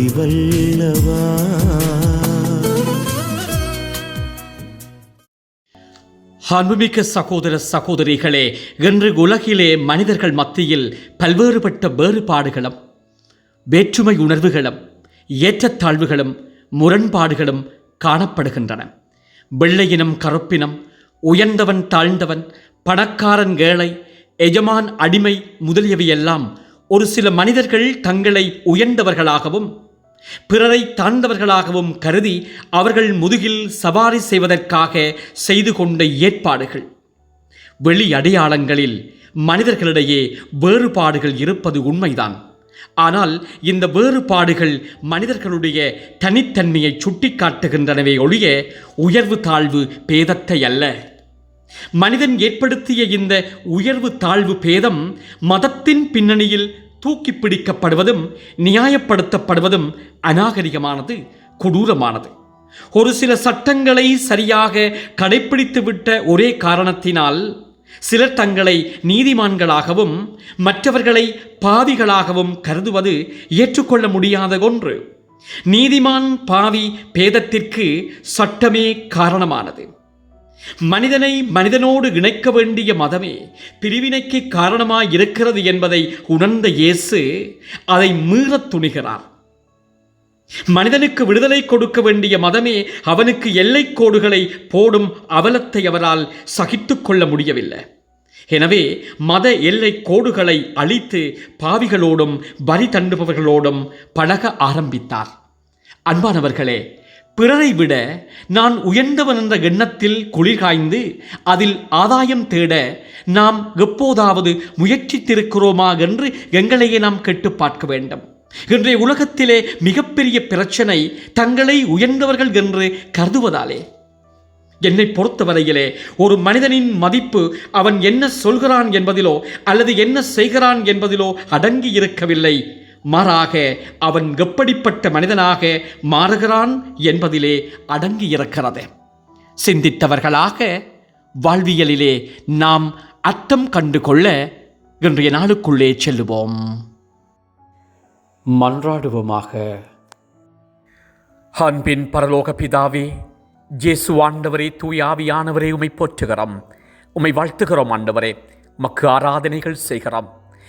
உன் அன்புமிக்க சகோதர சகோதரிகளே இன்று உலகிலே மனிதர்கள் மத்தியில் பல்வேறுபட்ட வேறுபாடுகளும் வேற்றுமை உணர்வுகளும் ஏற்றத்தாழ்வுகளும் முரண்பாடுகளும் காணப்படுகின்றன. வெள்ளையினம் கருப்பினம் உயர்ந்தவன் தாழ்ந்தவன் பணக்காரன் ஏழை எஜமான் அடிமை முதலியவையெல்லாம் ஒரு சில மனிதர்கள் தங்களை உயர்ந்தவர்களாகவும் பிறரை தாழ்ந்தவர்களாகவும் கருதி அவர்கள் முதுகில் சவாரி செய்வதற்காக செய்து கொண்ட ஏற்பாடுகள். வெளி அடையாளங்களில் மனிதர்களிடையே வேறுபாடுகள் இருப்பது உண்மைதான். ஆனால் இந்த வேறுபாடுகள் மனிதர்களுடைய தனித்தன்மையை சுட்டிக்காட்டுகின்றனவே ஒழிய உயர்வு தாழ்வு பேதத்தை அல்ல. மனிதன் ஏற்படுத்திய இந்த உயர்வு தாழ்வு பேதம் மதத்தின் பின்னணியில் தூக்கி பிடிக்கப்படுவதும் நியாயப்படுத்தப்படுவதும் அநாகரிகமானது கொடூரமானது. ஒரு சில சட்டங்களை சரியாக கடைப்பிடித்துவிட்ட ஒரே காரணத்தினால் சிலர் தங்களை நீதிமான்களாகவும் மற்றவர்களை பாவிகளாகவும் கருதுவது ஏற்றுக்கொள்ள முடியாத ஒன்று. நீதிமான் பாவி பேதத்திற்கு சட்டமே காரணமானது. மனிதனை மனிதனோடு இணைக்க வேண்டிய மதமே பிரிவினைக்கு காரணமாய் இருக்கிறது என்பதை உணர்ந்த இயேசு அதை மீறத் துணிகிறார். மனிதனுக்கு விடுதலை கொடுக்க வேண்டிய மதமே அவனுக்கு எல்லை கோடுகளை போடும் அவலத்தை அவரால் சகித்துக்கொள்ள முடியவில்லை. எனவே மத எல்லை கோடுகளை அழித்து பாவிகளோடும் வரி தண்டுபவர்களோடும் பழக ஆரம்பித்தார். அன்பானவர்களே பிறரை விட நான் உயர்ந்தவன் என்ற எண்ணத்தில் குளிர்காய்ந்து அதில் ஆதாயம் தேட நாம் எப்போதாவது முயற்சித்திருக்கிறோமா என்று எங்களையே நாம் கேட்டு பார்க்க வேண்டும். இன்றைய உலகத்திலே மிகப்பெரிய பிரச்சனை தங்களை உயர்ந்தவர்கள் என்று கருதுவதாலே. என்னை பொறுத்தவரையிலே ஒரு மனிதனின் மதிப்பு அவன் என்ன சொல்கிறான் என்பதிலோ அல்லது என்ன செய்கிறான் என்பதிலோ அடங்கி இருக்கவில்லை. மாறாக அவன் எப்படிப்பட்ட மனிதனாக மாறுகிறான் என்பதிலே அடங்கியிருக்கிறது. சிந்தித்தவர்களாக வாழ்வியலிலே நாம் அர்த்தம் கண்டு கொள்ள இன்றைய நாளுக்குள்ளே செல்லுவோம். மன்றாடுவோமாக. அன்பின் பரலோக பிதாவே ஜேசு ஆண்டவரே தூயாவியானவரே உமை போற்றுகிறோம். உமை வாழ்த்துகிறோம் ஆண்டவரே. மக்கு ஆராதனைகள் செய்கிறோம்.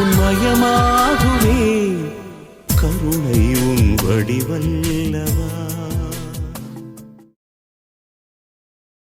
உன்மயமாகுவே கருணை உன் வடிவல்லவா?